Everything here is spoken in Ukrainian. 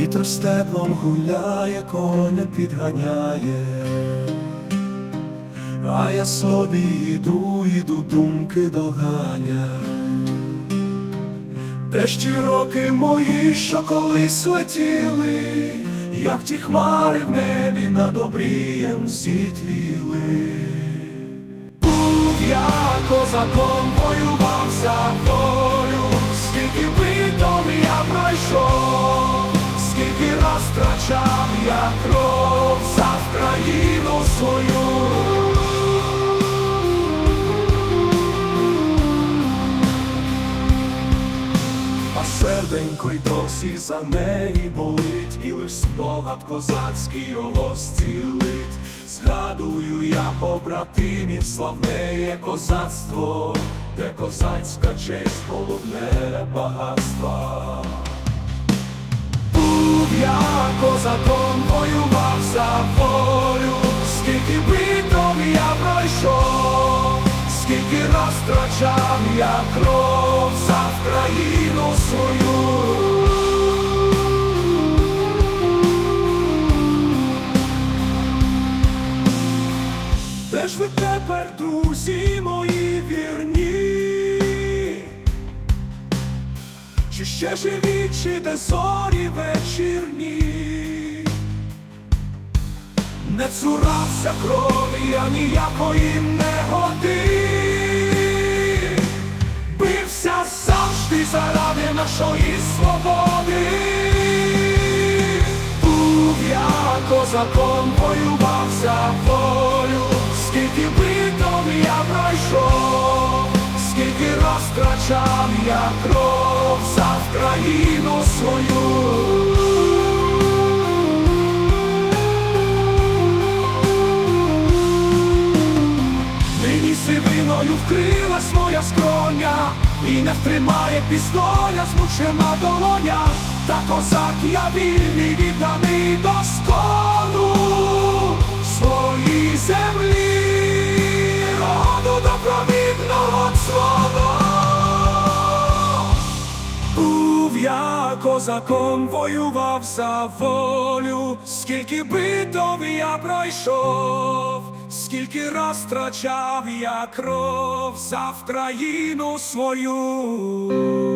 Вітер степлом гуляє, коня підганяє, а я собі йду, йду, думки доганя. Ті роки мої, що колись летіли, як ті хмари в небі над обрієм зітліли. Був я козаком, воював за скільки раз втрачав я кров за країну свою. А серденько й досі за неї болить, і лиш спогад козацький його зцілить. Згадую я побратимів, славнеє козацтво, де козацька честь головне багатства. Я козаком, воював за волю, скільки битом я пройшов, скільки раз втрачав я кров за країну свою. Де ж ви тепер, друзі мої вірні? Ще живі, чи де зорі вечірні? Не цурався крові, я ніякої негоди. Бився завжди заради нашої свободи. Був я козаком, воював за волю, скільки битом я пройшов, скільки раз втрачав я кров за свою. Нині сивиною вкрилась моя скроня, і не втримає пістоля, змучена долоня, та козак я вільний, відданий до скону своїй землі, роду добровідного свого. Козаком, воював за волю, скільки битов я пройшов, скільки раз втрачав я кров за країну свою.